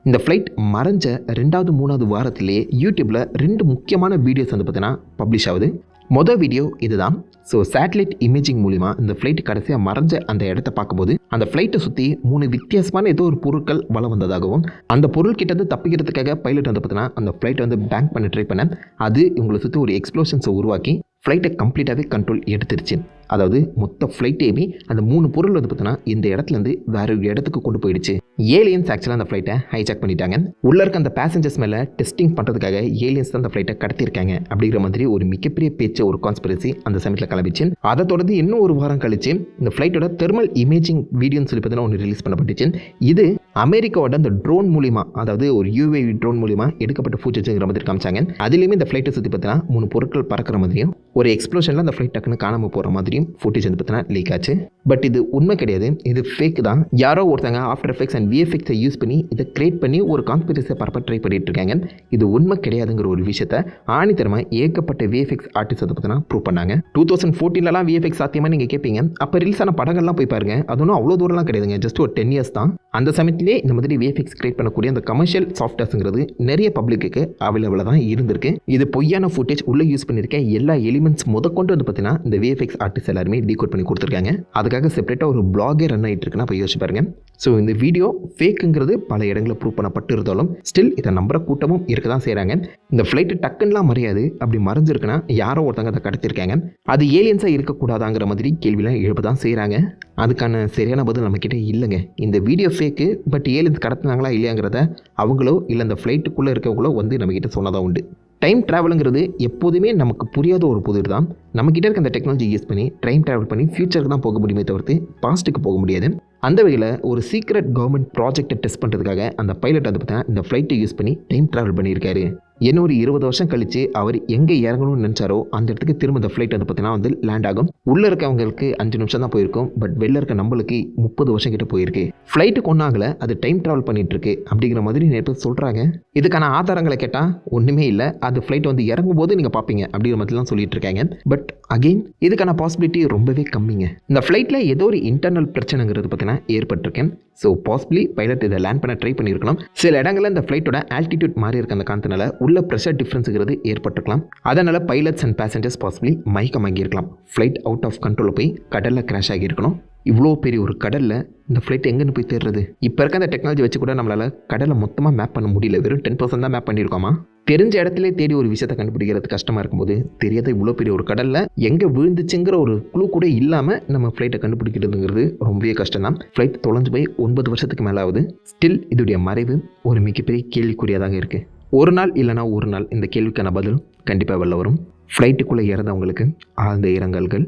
இந்த ஃப்ளைட் மறைஞ்ச ரெண்டாவது மூணாவது வாரத்திலே யூடியூப்பில் ரெண்டு முக்கியமான வீடியோஸ் வந்து பார்த்தீங்கன்னா பப்ளிஷ் ஆகுது. மொதல் வீடியோ இதுதான். ஸோ சேட்டலைட் இமேஜிங் மூலிமா இந்த ஃப்ளைட் கடைசியாக மறைஞ்ச அந்த இடத்த பார்க்கும்போது அந்த ஃப்ளைட்டை சுற்றி மூணு வித்தியாசமான ஏதோ ஒரு பொருட்கள் வளம் வந்ததாகவும் அந்த பொருள் கிட்டேருந்து தப்பிக்கிறதுக்காக பைலட் வந்து பார்த்தீங்கன்னா அந்த ஃப்ளைட்டை வந்து பேங்க் பண்ண ட்ரை பண்ண அது இவங்களை சுற்றி ஒரு எக்ஸ்ப்ளோஷன்ஸை உருவாக்கி ஃப்ளைட்டை கம்ப்ளீட்டாகவே கண்ட்ரோல் எடுத்துருச்சு. அதாவது மொத்த ஃப்ளைட்டையுமே அந்த மூணு பொருள் வந்து பார்த்தோன்னா இந்த இடத்துலேருந்து வேற ஒரு இடத்துக்கு கொண்டு போயிடுச்சு. ஏலியன்ஸ் ஆக்சுவலாக அந்த ஃப்ளைட்டை ஹைஜாக் பண்ணிட்டாங்க. உள்ள இருக்க அந்த பேசஞ்சர்ஸ் மேலே டெஸ்டிங் பண்ணுறதுக்காக ஏலியன்ஸ் தான் அந்த ஃப்ளைட்டை கடத்திருக்காங்க அப்படிங்கிற மாதிரி ஒரு மிகப்பெரிய பேச்சு ஒரு கான்ஸ்பிரசி அந்த சமயத்தில் கிளம்பிச்சு. அதை தொடர்ந்து இன்னும் ஒரு வாரம் கழிச்சு இந்த ஃப்ளைட்டோட தெர்மல் இமேஜிங் வீடியோன்னு சொல்லி பார்த்தீங்கன்னா ஒன்று ரிலீஸ் பண்ணப்பட்டுச்சு. இது அமெரிக்காவோட அந்த ட்ரோன் மூலிமா அதாவது ஒரு யூஏ ட்ரோன் மூலிமா எடுக்கப்பட்ட ஃபூச்சர்ஸுங்கிற மாதிரி காமிச்சாங்க. அதுலேயுமே இந்த ஃப்ளைட்டை சுற்றி பார்த்தீங்கன்னா மூணு பொருட்கள் பறக்கிற மாதிரியும் ஒரு எக்ஸ்ப்ளோஷனில் அந்த ஃப்ளைட் டக்குன்னு காணாமல் போகிற மாதிரி மாதிரியும் ஃபுட்டேஜ் வந்து பார்த்தீங்கன்னா லீக் ஆச்சு. பட் இது உண்மை கிடையாது. இது ஃபேக் தான். யாரோ ஒருத்தங்க ஆஃப்டர் எஃபெக்ட்ஸ் அண்ட் விஎஃப்எக்ஸை யூஸ் பண்ணி இதை கிரியேட் பண்ணி ஒரு கான்ஸ்பிரசியை பரப்ப ட்ரை பண்ணிட்டு இருக்காங்க. இது உண்மை கிடையாதுங்கிற ஒரு விஷயத்த ஆணித்தரமாக ஏகப்பட்ட விஎஃபெக்ஸ் ஆர்டிஸ்ட் அதை பார்த்தீங்கன்னா ப்ரூவ் பண்ணாங்க. டூ தௌசண்ட் ஃபோர்டீன்லாம் விஎஃப்எக்ஸ் சாத்தியமாக நீங்கள் கேட்பீங்க அப்போ ரிலீஸ் ஆன படங்கள்லாம் போய் பாருங்க. அது ஒன்றும் அவ்வளோ தூரம்லாம் கிடையாதுங்க. ஜஸ்ட் ஒரு டென் இயர்ஸ் தான். அந்த சமயத்திலே இந்த மாதிரி விஎஃப்எக்ஸ் கிரியேட் பண்ணக்கூடிய அந்த கமர்ஷியல் சாஃப்ட்வேர்ஸுங்கிறது நிறைய பப்ளிக்கு அவைலபிளாக தான் இருந்திருக்கு. இது பொய்யான ஃபுட்டேஜ் உள்ளே யூஸ் பண்ணியிருக்க எல்லா எலிமெண்ட்ஸ் முதற்கொண்டு வந்து பார்த்தீங்கன்னா இந்த விஎஃபெக்ஸ் ஆர்டிஸ்ட் எல்லாருமே டீகோட் பண்ணி கொடுத்துருக்காங்க. அதுக்காக செப்பரேட்டாக ஒரு பிளாகே ரன் ஆகிட்டு இருக்குன்னா போய் யோசிச்சு பாருங்க. ஸோ இந்த வீடியோ ஃபேக்குங்கிறது பல இடங்களில் ப்ரூவ் பண்ணப்பட்டு இருந்தாலும் ஸ்டில் இதை நம்புற கூட்டமும் இருக்க தான் செய்கிறாங்க இந்த ஃப்ளைட்டு டக்குன்னெலாம் மறையாது. அப்படி மறைஞ்சிருக்குன்னா யாரோ ஒருத்தங்க அதை கடத்திருக்காங்க. அது ஏலியன்ஸாக இருக்கக்கூடாதாங்கிற மாதிரி கேள்விலாம் எழுப்ப தான் செய்கிறாங்க அதுக்கான சரியான பதில் நம்மக்கிட்ட இல்லைங்க. இந்த வீடியோ ஃபேக்கு பட் ஏலியன்ஸ் கடத்துனாங்களா இல்லையாங்கிறத அவங்களோ இல்லை இந்த ஃப்ளைட்டுக்குள்ளே இருக்கவங்களோ வந்து நம்மக்கிட்ட சொன்னதாக உண்டு. டைம் ட்ராவலுங்கிறது எப்போதுமே நமக்கு புரியாத ஒரு புதிர் தான். நம்மக்கிட்ட இருக்க அந்த டெக்னாலஜி யூஸ் பண்ணி டைம் ட்ராவல் பண்ணி ஃபியூச்சருக்கு தான் போக முடியுமே தவிர்த்து பாஸ்ட்டுக்கு போக முடியாது. அந்த வகையில் ஒரு சீக்ரெட் கவர்மெண்ட் ப்ராஜெக்டை டெஸ்ட் பண்ணுறதுக்காக அந்த பைலட் வந்து பார்த்தீங்கன்னா இந்த ஃப்ளைட்டை யூஸ் பண்ணி டைம் ட்ராவல் பண்ணியிருக்காரு. என்ன ஒரு இருபது வருஷம் கழித்து அவர் எங்கே இறங்கணும்னு நினச்சாரோ அந்த இடத்துக்கு திரும்ப இந்த ஃப்ளைட் வந்து பார்த்தீங்கன்னா வந்து லேண்ட் ஆகும். உள்ளே இருக்கவங்களுக்கு அஞ்சு நிமிஷம் தான் போயிருக்கும். பட் வெளில இருக்க நம்மளுக்கு முப்பது வருஷம் கிட்ட போயிருக்கு. ஃப்ளைட்டு கொண்டாங்கல அது டைம் ட்ராவல் பண்ணிட்டு இருக்கு அப்படிங்கிற மாதிரி நிறைய பேர் சொல்கிறாங்க இதுக்கான ஆதாரங்களை கேட்டால் ஒன்றுமே இல்லை. அது ஃப்ளைட் வந்து இறங்கும் போது நீங்கள் பார்ப்பீங்க அப்படிங்கிற மாதிரிலாம் சொல்லிட்டு இருக்காங்க. பட் அகெயின் இதுக்கான பாசிபிலிட்டி ரொம்பவே கம்மிங்க. இந்த ஃப்ளைட்டில் ஏதோ ஒரு இன்டர்னல் பிரச்சனைங்கிறது பார்த்தீங்கன்னா ஏற்பட்டிருக்கேன் ஸோ பாசிபிளி பைலட் இதை லேண்ட் பண்ண ட்ரை பண்ணியிருக்கலாம். சில இடங்களில் இந்த ஃப்ளைட்டோட ஆல்டிடியூட் மாறி இருக்க அந்த காரணத்தினால உள்ள ப்ரெஷர் டிஃப்ரென்ஸுங்கிறது ஏற்பட்டிருக்கலாம். அதனால் பைலட்ஸ் அண்ட் பேசஞ்சர்ஸ் பாசிபிளி மயக்கம் வாங்கியிருக்கலாம். ஃப்ளைட் அவுட் ஆஃப் கண்ட்ரோலில் போய் கடலில் கிராஷ் ஆகியிருக்கணும். இவ்வளோ பெரிய ஒரு கடலில் இந்த ஃப்ளைட் எங்கேன்னு போய் தேடுறது? இப்போ இருக்க அந்த டெக்னாலஜி வச்சு கூட நம்மளால் கடலை மொத்தமாக மேப் பண்ண முடியல. வெறும் டென் பர்சன்ட் தான் மேப் பண்ணியிருக்கோமா? தெரிஞ்ச இடத்துல தேடி ஒரு விஷயத்தை கண்டுபிடிக்கிறது கஷ்டமாக இருக்கும்போது தெரியாத இவ்வளோ பெரிய ஒரு கடலில் எங்கே விழுந்துச்சுங்கிற ஒரு குழு கூட இல்லாமல் நம்ம ஃப்ளைட்டை கண்டுபிடிக்கிறதுங்கிறது ரொம்பவே கஷ்டம் தான் ஃப்ளைட் தொலைஞ்சு போய் ஒன்பது வருஷத்துக்கு மேலே ஆகுது ஸ்டில் இதோடைய மறைவு ஒரு மிகப்பெரிய கேள்விக்குரியதாக இருக்குது ஒரு நாள் இல்லைனா ஒரு நாள் இந்த கேள்விக்கான பதில் கண்டிப்பாக வெளில வரும். ஃப்ளைட்டுக்குள்ளே இறந்தவங்களுக்கு ஆழ்ந்த இரங்கல்கள்.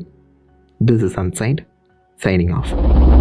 This is ancient Feigning off.